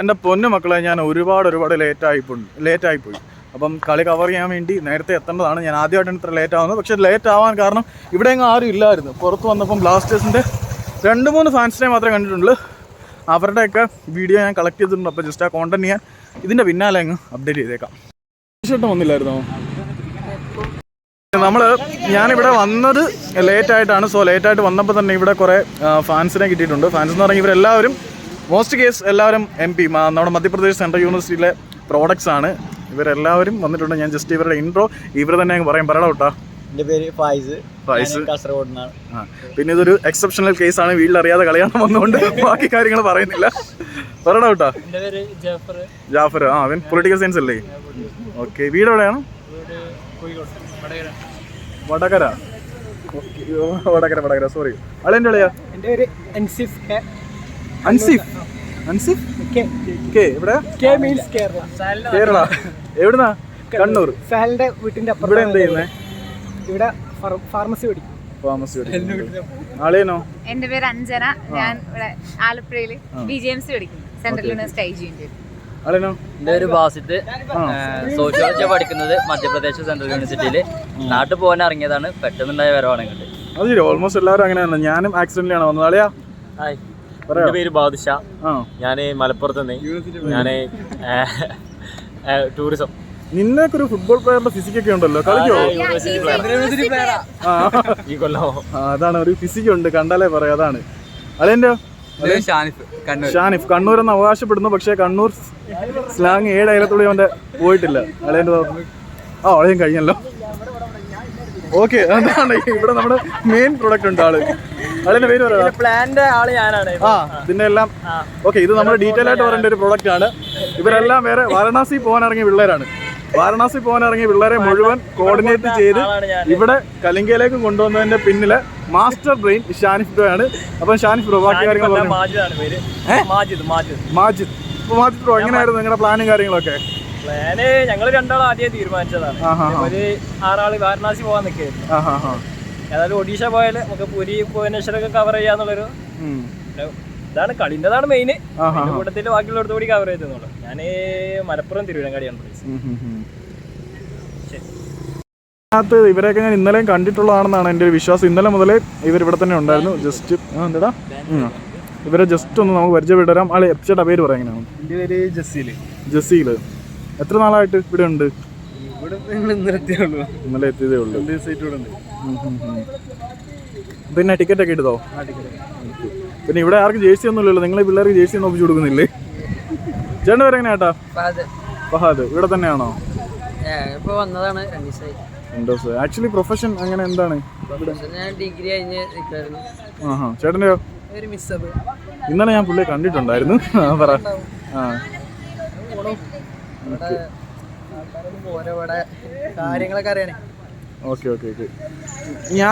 എന്റെ പൊന്നു മക്കളെ ഞാൻ ഒരുപാട് ഒരുപാട് ലേറ്റായി ലേറ്റായി പോയി. അപ്പം കളി കവർ ചെയ്യാൻ വേണ്ടി നേരത്തെ എത്തേണ്ടതാണ്. ഞാൻ ആദ്യമായിട്ടാണ് ഇത്ര ലേറ്റ് ആവുന്നത്. പക്ഷേ ലേറ്റ് ആവാൻ കാരണം ഇവിടെ എങ്ങും ആരും ഇല്ലായിരുന്നു. പുറത്ത് വന്നപ്പം ബ്ലാസ്റ്റേഴ്സിന്റെ രണ്ട് മൂന്ന് ഫാൻസിനെ മാത്രമേ കണ്ടിട്ടുള്ളൂ. അവരുടെയൊക്കെ വീഡിയോ ഞാൻ കളക്ട് ചെയ്തിട്ടുണ്ട്. അപ്പോൾ ജസ്റ്റ് ആ കോണ്ടന്റ് ഞാൻ ഇതിന്റെ പിന്നാലെ അങ്ങ് അപ്ഡേറ്റ് ചെയ്തേക്കാം. ഷർട്ട് വന്നില്ലായിരുന്നോ? നമ്മൾ ഞാനിവിടെ വന്നത് ലേറ്റായിട്ടാണ് സോ ലേറ്റായിട്ട് വന്നപ്പോൾ തന്നെ ഇവിടെ കുറേ ഫാൻസിനെ കിട്ടിയിട്ടുണ്ട്. ഫാൻസ് എന്ന് പറഞ്ഞാൽ ഇവരെല്ലാവരും മോസ്റ്റ് കേസ് എല്ലാവരും എം പി നമ്മുടെ മധ്യപ്രദേശ് സെൻട്രൽ യൂണിവേഴ്സിറ്റിയിലെ പ്രോഡക്ട്സ് ആണ്. ഇവരെല്ലാവരും വന്നിട്ടുണ്ട്. ഞാൻ ജസ്റ്റ് ഇവരുടെ ഇൻട്രോ ഇവർ തന്നെ അങ്ങ് പറയും. പറയണം കേട്ടോ. എന്റെ പേര് ഫായിസ് ഫായിസ്. കാസർഗോഡ് ആ പിന്നെ ഇതൊരു എക്സെപ്ഷണൽ കേസ് ആണ്. വീട്ടിൽ വീട്ടിലറിയാതെ കളിയാണ് വന്നുകൊണ്ട് ബാക്കി കാര്യങ്ങൾ പറയുന്നില്ല. പറയണം കേട്ടോ. എന്റെ പേര് ജാഫർ. ജാഫർ ആ അവൻ പൊളിറ്റിക്കൽ സയൻസ് അല്ലേ? ഓക്കെ വീട് എവിടെയാണ്? വടകര. വടകര. വടകര വടകര. സോറി അളെന്റെ അളിയാ എന്റെ പേര് Ensif K. Ansif. Ansif? K K എവിടെ കെ മീൻസ് കേരള. കേരള. എവിടുന്നാ? കണ്ണൂർ. സാലിന്റെ വീട്ടിന്റെ അപ്പുറം ഇവിടെ എന്താ ചെയ്യുന്നത് ഇവിടെ ഫാർമസി പഠിക്കും ഫാമസി ആളേനോ എന്റെ പേര് അഞ്ജന. ഞാൻ ഇവിടെ ആലപ്പുഴയിൽ ബി ജെ എം സി പഠിക്കുന്നു. സെൻട്രൽ യൂണിവേഴ്സിറ്റി ഐ ജി ആളേനോ എന്റെ പേര് ബാസിത്ത്. സോഷ്യോളജി പഠിക്കുന്നത്. മധ്യപ്രദേശ് സെൻട്രൽ യൂണിവേഴ്സിറ്റിയിൽ നാട്ടിൽ പോകാൻ ഇറങ്ങിയതാണ്. പെട്ടെന്നുണ്ടായ വരവാണ് ഇങ്ങോട്ട്. അത് ശരി. ഓൾമോസ്റ്റ് എല്ലാവരും അങ്ങനെയാണ് ഞാനും ആക്സിഡന്റിലാണ് വന്നത്. ആളിയാ? ഹായ് എന്റെ പേര് ബാദുഷ. ഞാൻ ഞാൻ മലപ്പുറത്ത് നിന്ന് ഞാൻ ടൂറിസം. നിന്നൊക്കെ ഒരു ഫുട്ബോൾ പ്ലെയറിന്റെ ഫിസിക് ഒക്കെ ഉണ്ടല്ലോ? കളിക്കോ? ആ ഈ കൊല്ലോ. അതാണ് ഒരു ഫിസിക് ഉണ്ട് കണ്ടാലേ പറയാം അതാണ്. അതെന്റെ ഷാനിഫ് കണ്ണൂർ ഷാനിഫ്. കണ്ണൂർ എന്ന് അവകാശപ്പെടുന്നു പക്ഷേ കണ്ണൂർ സ്ലാങ് ഏഴ് അയലത്തുള്ളി അവന്റെ പോയിട്ടില്ല. അളേന്റെ ആ അളയും കഴിഞ്ഞല്ലോ. ഓക്കെ അതാണ്. ഇവിടെ നമ്മുടെ മെയിൻ പ്രൊഡക്റ്റ് ഉണ്ട് ആൾ. അളേന്റെ പേര് പറയാം. പ്ലാന്റെ ആൾ ഞാനാണ് ആ ഇതിന്റെ എല്ലാം ഓക്കെ ഇത് നമ്മുടെ ഡീറ്റെയിൽ ആയിട്ട് പറയേണ്ട ഒരു പ്രൊഡക്റ്റ് ആണ്. ഇവരെല്ലാം വേറെ വാരണാസി പോകാൻ ഇറങ്ങിയ പിള്ളേരാണ്. വാരണാസി പോകാൻ ഇറങ്ങിയ പിള്ളേരെ മുഴുവൻ കോർഡിനേറ്റ് ചെയ്ത് ഇവിടെ കലിംഗയിലേക്ക് കൊണ്ടുവന്നതിന്റെ പിന്നിലെ മാസ്റ്റർ ബ്രെയിൻ ഷാനിഫ് ബ്രോ ആണ് അപ്പൊ ഷാനിഫ് ബ്രോ ബാക്കി കാര്യങ്ങൾ മാജിദ് മാജിദ് മാജിദ്. ബ്രോ എങ്ങനെയായിരുന്നു നിങ്ങളുടെ പ്ലാനും കാര്യങ്ങളൊക്കെ? പ്ലാന് ഞങ്ങൾ രണ്ടാളും ആദ്യം തീരുമാനിച്ചതാണ്. ഒരു ആറാൾ വാരണാസി പോകാൻ ഹാ ഏതായാലും ഒഡീഷ പോയാൽ നമുക്ക് പുരി ഭുവനേശ്വരൊക്കെ കവർ ചെയ്യാന്നുള്ളൊരു ഒരു ഇതാണ് കളിന്റെതാണ് മെയിൻ കൂട്ടത്തിൽ ബാക്കിയുള്ളടത്ത് കൂടി കവർ ചെയ്തെന്നുള്ളു ഞാൻ മലപ്പുറം തിരുവനങ്കാടിയാണ് പ്ലേസ്. അതിനകത്ത് ഇവരെയൊക്കെ ഞാൻ ഇന്നലെയും കണ്ടിട്ടുള്ളതാണെന്നാണ് എന്റെ ഒരു വിശ്വാസം. ഇന്നലെ മുതലേ ഇവർ ഇവിടെ തന്നെ ഉണ്ടായിരുന്നു. ജസ്റ്റ് എന്താ എന്താടാ? ഇവരെ ജസ്റ്റ് ഒന്ന് നമുക്ക് പരിചയപ്പെട്ടുതരാം. ആളെ എപ്പിച്ചേട്ടാ പേര് പറയാം എങ്ങനെയാണ് പേര് ജസീൽ. എത്ര നാളായിട്ട് ഇവിടെ ഉണ്ട്? ഇന്നലെ എത്തിയതേ ഉള്ളൂ. പിന്നെ ടിക്കറ്റ് ഒക്കെ എടുത്തോ? പിന്നെ ഇവിടെ ആർക്കും ജേഴ്സി ഒന്നും ഇല്ലല്ലോ. നിങ്ങളെ പിള്ളേർക്ക് ജേഴ്സി ഒന്നും ഒപ്പിച്ചു കൊടുക്കുന്നില്ലേ? ചേട്ടൻ പേര് എങ്ങനെയാട്ടാ ഫഹാദ്. ഇവിടെ തന്നെയാണോ? രണ്ട് ദിവസം ആക്ച്വലി പ്രൊഫഷൻ അങ്ങനെ എന്താണ്? ഞാൻ ഡിഗ്രി കഴിഞ്ഞ് നിൽക്കായിരുന്നു ആഹാ. ചേട്ടന്റെയോ? ഇന്നലെ ഞാൻ പുള്ളിയെ കണ്ടിട്ടുണ്ടായിരുന്നു. ആ പറ. ആ. ഇവിടെ. കാര്യങ്ങളൊക്കെ അറിയാനേ. Okay okay okay. ഞാൻ